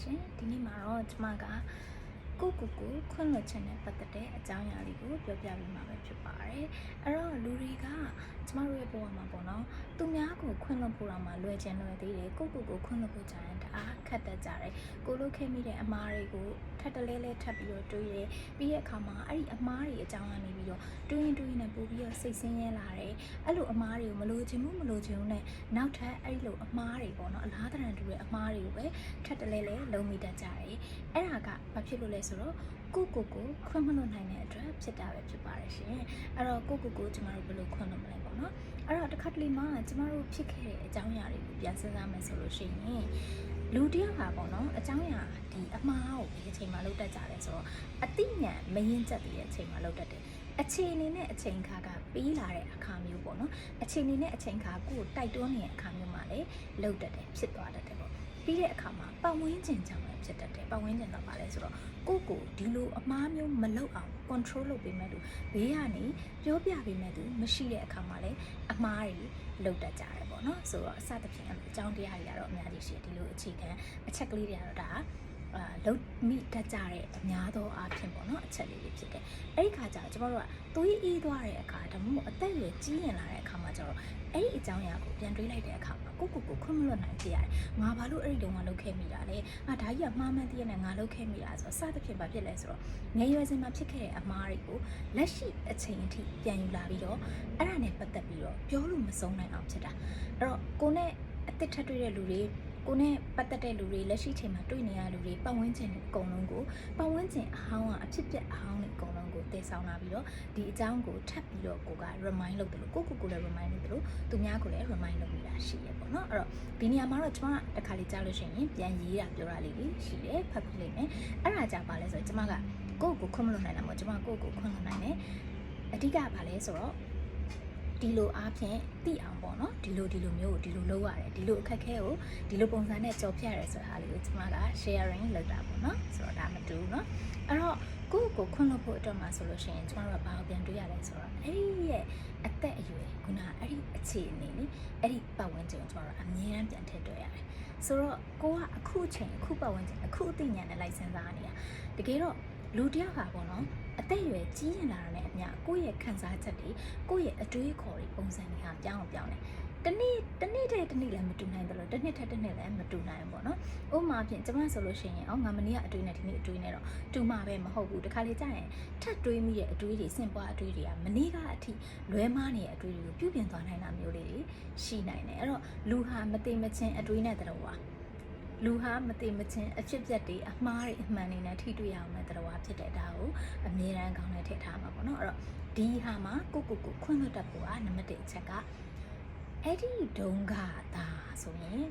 ရှင်ဒီနေ့မှာတော့ကျမကကိုကိုကိုခွင့်လွှတ်ခြင်းနဲ့ပတ်သက်တဲ့အကြောင်းအရာလေးကိုပြောပြပေးမှာပဲဖြစ်ပါတယ်အဲ့တော့လူတွေကကျမတို့ရဲ့ဘဝမှာပေါ့နော် သူများကိုခွင့်လွှတ်ဖို့တော့မှလွယ်ချင်လွယ်သေးတယ်ကိုကိုကိုခွင့်လွှတ်ဖို့ကြရင်တအားခက်တတ်ကြတယ်ကိုလိုခဲမိတဲ့အမားတွေကိုထပ်တလဲလဲထပ်ပြီးတော့တွေးတယ်ပြီးရဲ့အခါမှာအဲ့ဒီအမားတွေအကြောင်းကနေပြီးတော့တွေးရင်တွေးရင်နဲ့ပို့ပြီးတော့စိတ်ဆင်းရဲလာတယ်အဲ့လိုအမားတွေကိုမလိုချင်ဘူးမလိုချင်ဘူးနဲ့နောက်ထပ်အဲ့ဒီလိုအမားတွေပေါ့နော်အလားတရံတူတဲ့အမားတွေကိုပဲထပ်တလဲလဲလုံးမိတတ်ကြတယ်အဲ့ဒါကဘာဖြစ်လို့လဲဆိုတော့ကိုကိုကိုခွင့်မလွတ်နိုင်တဲ့အတွက်ဖြစ်တာပဲဖြစ်ပါတယ်ရှင်အဲ့တော့ကိုကိုကိုကျမတို့ဘယ်လိုခွင့်လွတ်မလဲပေါ့ နော်အဲ့တော့တစ်ခါတလေမှကျမတို့ဖြစ်ခဲ့တဲ့အကြောင်းအရာတွေကိုပြန်စဉ်းစားမယ်ဆိုလို့ရှိရင်လူတစ်ယောက်ကပေါ့နော်အကြောင်းအရာဒီအမှားကိုဒီအချိန်မှာလုပ်တတ်ကြတယ်ဆိုတော့အတိညာမရင်ကျက်တဲ့အချိန်မှာလုပ်တတ်တယ်အခြေအနေနဲ့အချိန်ခါကပြီးလာတဲ့အခါမျိုးပေါ့နော်အခြေအနေနဲ့အချိန်ခါကိုယ်တိုက်တွန်းနေတဲ့အခါမျိုးမှာလည်းလုပ်တတ်တယ်ဖြစ်သွားတတ်တယ်ပေါ့ ပြီးတဲ့အခါမှာပတ်ဝန်းကျင်ကြောင့်လည်းဖြစ်တတ်တယ်ပတ်ဝန်းကျင်တော့ပါလဲဆိုတော့ကိုယ့်ကိုဒီလိုအမှားမျိုးမလုပ်အောင် control လုပ်ပေးမဲ့လူဘေးကနေပြောပြပေးမဲ့သူမရှိတဲ့အခါမှာလည်းအမှားတွေလုပ်တတ်ကြတယ်ပေါ့နော်ဆိုတော့အစသဖြင့်အကြောင်းတရားတွေကတော့အများကြီးရှိတယ်ဒီလိုအခြေခံအချက်ကလေးတွေကတော့ဒါ အာလုံးမိတတ်ကြတဲ့အများသောအားဖြင့်ပေါ့နော်အချက်လေးတွေဖြစ်တယ်အဲ့ဒီခါကျတော့ကျမတို့ကသွေးအေးသွားတဲ့အခါဒါမှမဟုတ်အသက်အရွယ်ကြီးရင်လာတဲ့အခါမှာကျတော့အဲ့ဒီအကြောင်းအရာကိုပြန်တွေးလိုက်တဲ့အခါမှာကိုကိုကိုခွင့်မလွတ်နိုင်ဖြစ်ရတယ်ငါဘာလို့အဲ့ဒီတုန်းကလုပ်ခဲ့မိတာလဲငါဒါကြီးကမှားမှန်းသိရနဲ့ငါလုပ်ခဲ့မိတာဆိုတော့စသဖြင့်ဘာဖြစ်လဲဆိုတော့ငယ်ရွယ်စဉ်မှာဖြစ်ခဲ့တဲ့အမှားတွေကိုလက်ရှိအချိန်အထိပြန်ယူလာပြီးတော့အဲ့ဒါနဲ့ပတ်သက်ပြီးတော့ပြောလို့မဆုံးနိုင်အောင်ဖြစ်တာအဲ့တော့ကိုနဲ့အသက်ထက်တွေ့တဲ့လူတွေ ကိုနဲ့ပတ်သက်တဲ့လူတွေလက်ရှိချိန်မှာတွေ့နေရတဲ့လူတွေပတ်ဝန်းကျင်တွေအကုန်လုံးကိုပတ်ဝန်းကျင်အဟောင်းကအဖြစ်ပြက်အဟောင်းတွေအကုန်လုံးကိုတည်ဆောင်လာပြီးတော့ဒီအကြောင်းကိုထပ်ပြီးတော့ကိုက remind လုပ်တယ်လို့ကိုကိုကိုလည်း remind လုပ်တယ်လို့သူများကိုလည်း remind လုပ်နေတာရှိရပေါ့နော်အဲ့တော့ဒီနေရာမှာတော့ကျွန်မတခါလေးကြားလို့ရှိရင်ပြန်ရေးတာပြောတာလေးတွေရှိတယ်ဖတ်ပြလိမ့်မယ်အဲ့ဒါကြပါလဲဆိုတော့ကျွန်မကကိုကိုခွင့်မလို့နိုင်တာမဟုတ်ကျွန်မကိုကိုခွင့်လို့နိုင်တယ်အဓိကပါလဲဆိုတော့ ဒီလိုအားဖြင့်သိအောင်ပေါ့နော်ဒီလိုဒီလိုမျိုးဒီလိုလုပ်ရတယ်ဒီလိုအခက်အခဲကိုဒီလိုပုံစံနဲ့ကြော်ဖြတ်ရတယ်ဆိုတာလေးကိုကျွန်မက sharing လုပ်တာပေါ့နော်ဆိုတော့ဒါမတူဘူးနော်အဲ့တော့ကိုယ့်ကိုခွင့်လွှတ်ဖို့အတွက်မှာဆိုလို့ရှိရင်ကျွန်တော်တို့ကဘာကိုပြန်တွေးရလဲဆိုတော့အဲ့ဒီရဲ့အသက်အရွယ်ခုနအဲ့ဒီအခြေအနေနိအဲ့ဒီပတ်ဝန်းကျင်ကိုကျွန်တော်တို့အမြဲတမ်းပြန်ထည့်တွေ့ရတယ်ဆိုတော့ကိုကအခုချိန်အခုပတ်ဝန်းကျင်အခုအသိဉာဏ်နဲ့လိုက်စဉ်းစားနေတာတကယ်တော့လူတယောက်ဟာပေါ့နော် အသက်အရွယ်ကြီးရင်လာတာနဲ့အမျှကိုယ့်ရဲ့ခံစားချက်တွေကိုယ့်ရဲ့အတွေးအခေါ်တွေပုံစံတွေဟာပြောင်းအောင်ပြောင်းတယ်တနေ့တနေ့တည်းတနေ့လည်းမတူနိုင်တယ်လို့တစ်နှစ်ထက်တစ်နှစ်လည်းမတူနိုင်ဘူးပေါ့နော်။ဥပမာဖြင့်ကျွန်မဆိုလို့ရှိရင်အော်ငါမနေ့ကအတွေးနဲ့ဒီနေ့အတွေးနဲ့တော့တူမှာပဲမဟုတ်ဘူး။တခါလေကြာရင်ထပ်တွေးမိတဲ့အတွေးတွေစင်ပွားအတွေးတွေကမနေ့ကအထိလွဲမားနေတဲ့အတွေးတွေကိုပြုပြင်သွားနိုင်တာမျိုးလေးတွေရှိနိုင်တယ်။အဲ့တော့လူဟာမသိမချင်းအတွေးနဲ့တတော်ဟာ လူဟာမသိမချင်းအဖြစ်ပြက်တွေအမှားတွေအမှန်တွေနဲ့ထိတွေ့ရအောင်မဲ့တရားဖြစ်တဲ့ဒါကိုအမြဲတမ်းကောင်းနဲ့ထည့်ထားမှာပေါ့နော်အဲ့တော့ဒီဟာမှာကိုကိုကိုခွင့်လွတ်တတ်ဖို့ကနံပါတ်1အချက်ကအဲ့ဒီဒုံကသာဆိုရင်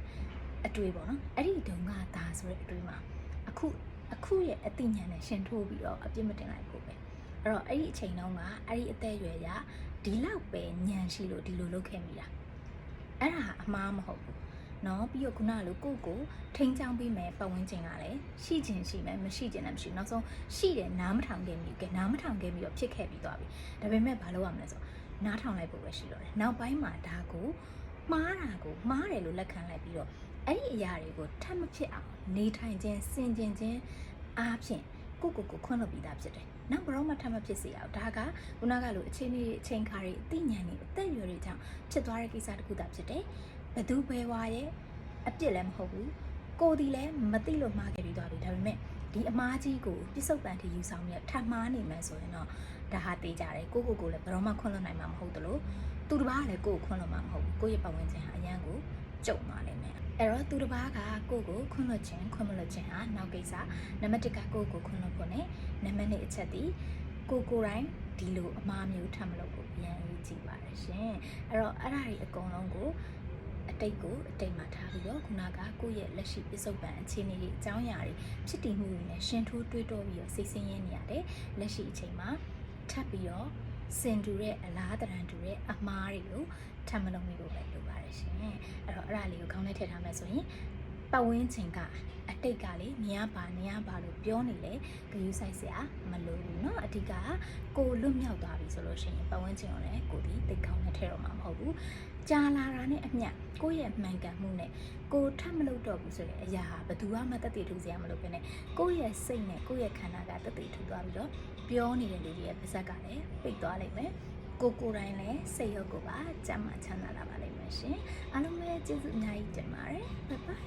အတွေ့ပေါ့နော်အဲ့ဒီဒုံကသာဆိုတဲ့အတွေ့မှာအခုအခုရဲ့အသိဉာဏ်နဲ့ရှင်ထိုးပြီးတော့အပြစ်မတင်လိုက်ဖို့ပဲအဲ့တော့အဲ့ဒီအချိန်တုန်းကအဲ့ဒီအသက်အရွယ်ရဒီလောက်ပဲဉာဏ်ရှိလို့ဒီလိုလုပ်ခဲ့မိတာအဲ့ဒါအမှားမဟုတ်ဘူး နော်ပြီးတော့ခုနကလိုကိုယ့်ကိုထိန်းချောင်းပေးမယ်ပတ်ဝန်းကျင်ကလည်းရှိခြင်းရှိမယ်မရှိခြင်းလည်းမရှိဘူးနောက်ဆုံးရှိတယ်နားမထောင်ခဲ့မိကဲနားမထောင်ခဲ့ပြီးတော့ဖြစ်ခဲ့ပြီးသွားပြီဒါပေမဲ့ဘာလုပ်ရမလဲဆိုတော့နားထောင်လိုက်ဖို့ပဲရှိတော့တယ်နောက်ပိုင်းမှာဒါကိုမှားတာကိုမှားတယ်လို့လက်ခံလိုက်ပြီးတော့အဲ့ဒီအရာတွေကိုထပ်မဖြစ်အောင်နေထိုင်ခြင်းစင်ကျင်ခြင်းအားဖြင့် ကိုယ့်ကိုယ်ကိုခွင့်လွှတ်ပြီးသားဖြစ်တယ်နောက်ဘယ်တော့မှထပ်မဖြစ်စေရအောင်ဒါကခုနကလိုအချိန်ကြီးအချိန်ခါတွေအသိဉာဏ်တွေအသက်အရွယ်တွေကြောင့်ဖြစ်သွားတဲ့ကိစ္စတစ်ခုသာဖြစ်တယ်ဘသူပဲဝါရဲ့အပြစ်လည်းမဟုတ်ဘူးကိုဒီလည်းမသိလို့မှားခဲ့ပြီးသွားပြီဒါပေမဲ့ဒီအမားကြီးကိုပြစ္ဆုတ်ပန်တီယူဆောင်ပြီးထပ်မှားနေမှဆိုရင်တော့ဒါဟာတေးကြတယ်ကိုကိုကိုလည်းဘယ်တော့မှခွင့်လွှတ်နိုင်မှာမဟုတ်သလိုသူတစ်ပါးကလည်းကိုကိုခွင့်လွှတ်မှာမဟုတ်ဘူးကိုရဲ့ပတ်ဝန်းကျင်ဟာအရန်ကိုကြုံပါလိမ့်မယ် အဲ့တော့သူတစ်ပါးကကိုကိုခွင့်လွှတ်ခြင်းခွင့်မလွှတ်ခြင်းဟာနောက်ကိစ္စနံပါတ်1ကကိုကိုခွင့်လွှတ်ဖို့ ਨੇ နံပါတ်2အချက်ဒီကိုကိုတိုင်းဒီလိုအမားမျိုးထပ်မလုပ်ဖို့ပြန်ရေးကြည့်ပါတယ်ရှင်အဲ့တော့အဲ့ဒါတွေအကုန်လုံးကိုအတိတ်ကိုအတိတ်မှာထားပြီးတော့ခုနကကိုယ့်ရဲ့လက်ရှိပြစ္ဆုတ်ပံအခြေအနေတွေအကြောင်းအရာတွေဖြစ်တည်မှုတွေနဲ့ရှင်ထိုးတွေးတောပြီးတော့စိတ်ဆင်းရဲနေရတယ်လက်ရှိအချိန်မှာထပ်ပြီးတော့ စင်တူတဲ့အလားတရံတူတဲ့အမားတွေကိုထပ်မလုပ်မိလို့ပဲလုပ်ပါတယ်ရှင်အဲ့တော့အဲ့ဒါလေးကိုခေါင်းထဲထည့်ထားမယ်ဆိုရင်ပတ်ဝန်းကျင်ကအ တိတ်ကလေနေရပါနေရပါလို့ပြောနေလေဂယူဆိုင်စရာမလိုဘူးเนาะအဓိကကိုလွတ်မြောက်သွားပြီဆိုလို့ရှိရင်ပတ်ဝန်းကျင်ကိုလည်းကိုဒီတိတ်ကောင်းနဲ့ထဲတော့မှာမဟုတ်ဘူး ကြာလာတာနဲ့အမျှကိုယ့်ရဲ့မှန်ကန်မှုနဲ့ကိုထပ်မလုပ်တော့ဘူးဆိုရင်အရာဟာဘယ်သူမှတက်တည်ထူစရာမလိုဘဲနဲ့ကိုယ့်ရဲ့စိတ်နဲ့ကိုယ့်ရဲ့ခန္ဓာကတက်တည်ထူသွားပြီးတော့ပြောနေတဲ့လူတွေရဲ့ပါဇက်ကလည်းပိတ်သွားလိမ့်မယ်ကိုကိုယ်တိုင်လည်းစိတ်ရုပ်ကိုပါကြမ်းမှချမ်းသာလာပါလိမ့်မယ်ရှင်အားလုံးပဲကျေးဇူးအများကြီးတင်ပါတယ်ဘိုင်ဘိုင်